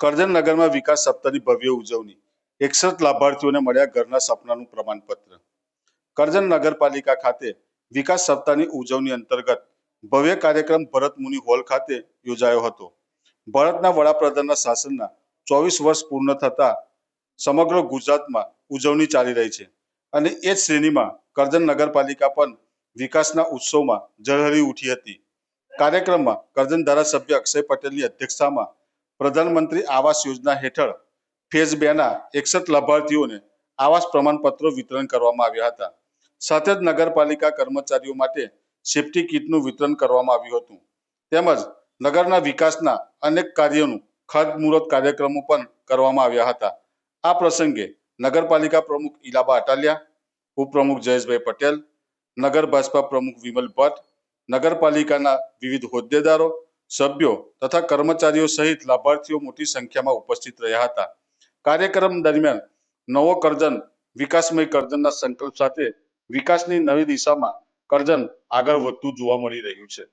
કરજણ નગરમાં વિકાસ સપ્તાહની ભવ્ય ઉજવણી. એકસઠ લાભાર્થીઓને મળ્યા ઘરના સપનાનું પ્રમાણપત્ર. કરજણ નગરપાલિકા ખાતે વિકાસ સપ્તાહની ઉજવણી અંતર્ગત ભવ્ય કાર્યક્રમ ભરત મુનિ હોલ ખાતે યોજાયો હતો. ભારતના વડાપ્રધાનના શાસનના ચોવીસ વર્ષ પૂર્ણ થતા સમગ્ર ગુજરાતમાં ઉજવણી ચાલી રહી છે અને એ જ શ્રેણીમાં કરજણ નગરપાલિકા પણ વિકાસના ઉત્સવમાં ઝળહળી ઉઠી હતી. કાર્યક્રમમાં કરજણ ધારાસભ્ય અક્ષય પટેલની અધ્યક્ષતામાં પ્રધાનમંત્રી આવાસ યોજના હેઠળ ફેઝ બે ના એકસઠ લાભાર્થીઓને આવાસ પ્રમાણપત્રો વિતરણ કરવામાં આવ્યા હતા. સાથે જ નગરપાલિકા કર્મચારીઓ માટે સેફટી કીટનું વિતરણ કરવામાં આવ્યું હતું. તેમજ નગરના વિકાસના અનેક કાર્યોનું ખાતમુહૂર્ત કાર્યક્રમો પણ કરવામાં આવ્યા હતા. આ પ્રસંગે નગરપાલિકા પ્રમુખ ઇલાબા અટાલિયા, ઉપપ્રમુખ જયેશભાઈ પટેલ, નગર ભાજપા પ્રમુખ વિમલ ભટ્ટ, નગરપાલિકાના વિવિધ હોદ્દેદારો સભ્યો તથા કર્મચારીઓ સહિત લાભાર્થીઓ મોટી સંખ્યામાં ઉપસ્થિત રહ્યા હતા. કાર્યક્રમ દરમિયાન નવો કરજણ, વિકાસમય કરજણના સંકલ્પ સાથે વિકાસની નવી દિશામાં કરજણ આગળ વધતું જોવા મળી રહ્યું છે.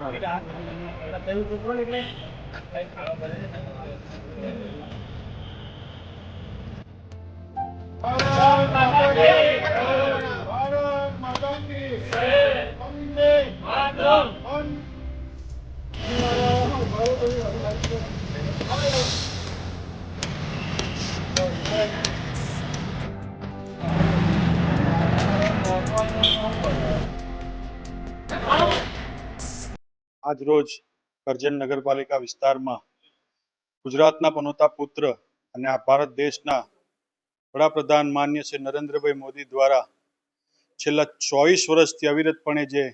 ભારત આજરોજ કરજણ નગરપાલિકા વિસ્તારમાં ગુજરાતના પનોતા પુત્ર અને આ ભારત દેશના વડાપ્રધાન માન્ય શ્રી નરેન્દ્રભાઈ મોદી દ્વારા છેલ્લા ચોવીસ વર્ષથી અવિરતપણે જે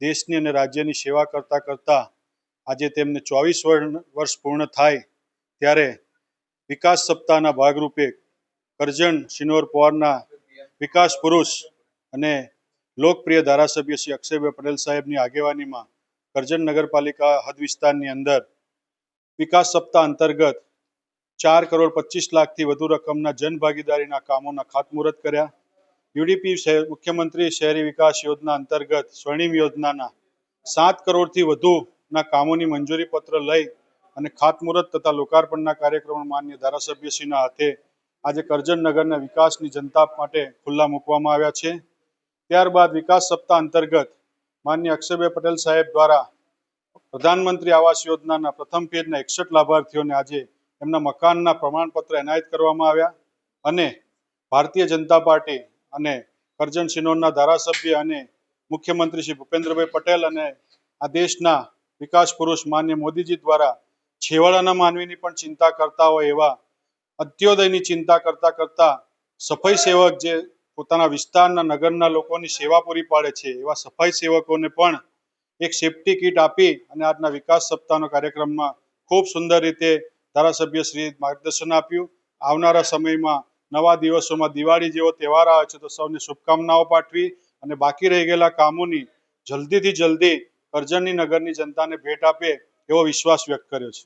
દેશની અને રાજ્યની સેવા કરતા કરતા આજે તેમને ચોવીસ વર્ષ પૂર્ણ થાય ત્યારે વિકાસ સપ્તાહના ભાગરૂપે કરજણ શિનોર પવારના વિકાસ પુરુષ અને લોકપ્રિય ધારાસભ્ય શ્રી અક્ષયભાઈ પટેલ સાહેબની આગેવાનીમાં કરજણ નગરપાલિકા હદ વિસ્તારની અંદર વિકાસ સપ્તાહ અંતર્ગત ચાર કરોડ પચીસ લાખથી વધુ રકમના જનભાગીદારીના કામોના ખાતમુહૂર્ત કર્યા. યુડીપી મુખ્યમંત્રી શહેરી વિકાસ યોજના અંતર્ગત સ્વર્ણિમ યોજનાના સાત કરોડથી વધુના કામોની મંજૂરી પત્ર લઈ અને ખાતમુહૂર્ત તથા લોકાર્પણના કાર્યક્રમો માન્ય ધારાસભ્યશ્રીના હાથે આજે કરજણનગરના વિકાસની જનતા માટે ખુલ્લા મૂકવામાં આવ્યા છે. ત્યારબાદ વિકાસ સપ્તાહ અંતર્ગત માન્ય અક્ષયભાઈ પટેલ સાહેબ દ્વારા પ્રધાનમંત્રી આવાસ યોજનાના પ્રથમ ફેઝના એકસઠ લાભાર્થીઓને આજે એમના મકાનના પ્રમાણપત્ર એનાયત કરવામાં આવ્યા અને ભારતીય જનતા પાર્ટી અને કરજણ સિનોરના ધારાસભ્ય અને મુખ્યમંત્રી શ્રી ભૂપેન્દ્રભાઈ પટેલ અને આ દેશના વિકાસ પુરુષ માન્ય મોદીજી દ્વારા છેવાડાના માનવીની પણ ચિંતા કરતા હોય એવા અંત્યોદયની ચિંતા કરતા કરતા સફાઈ સેવક જે પોતાના વિસ્તારના નગરના લોકોની સેવા પૂરી પાડે છે, એવા સફાઈ સેવકોને પણ એક સેફટી કીટ આપી અને આજના વિકાસ સપ્તાહનો કાર્યક્રમમાં ખૂબ સુંદર રીતે ધારાસભ્ય શ્રી માર્ગદર્શન આપ્યું. આવનારા સમયમાં નવા દિવસોમાં દિવાળી જેવો તહેવાર આવે છે તો સૌને શુભકામનાઓ પાઠવી અને બાકી રહી ગયેલા કામોની જલ્દીથી જલ્દી કરજણની નગરની જનતાને ભેટ આપે એવો વિશ્વાસ વ્યક્ત કર્યો છે.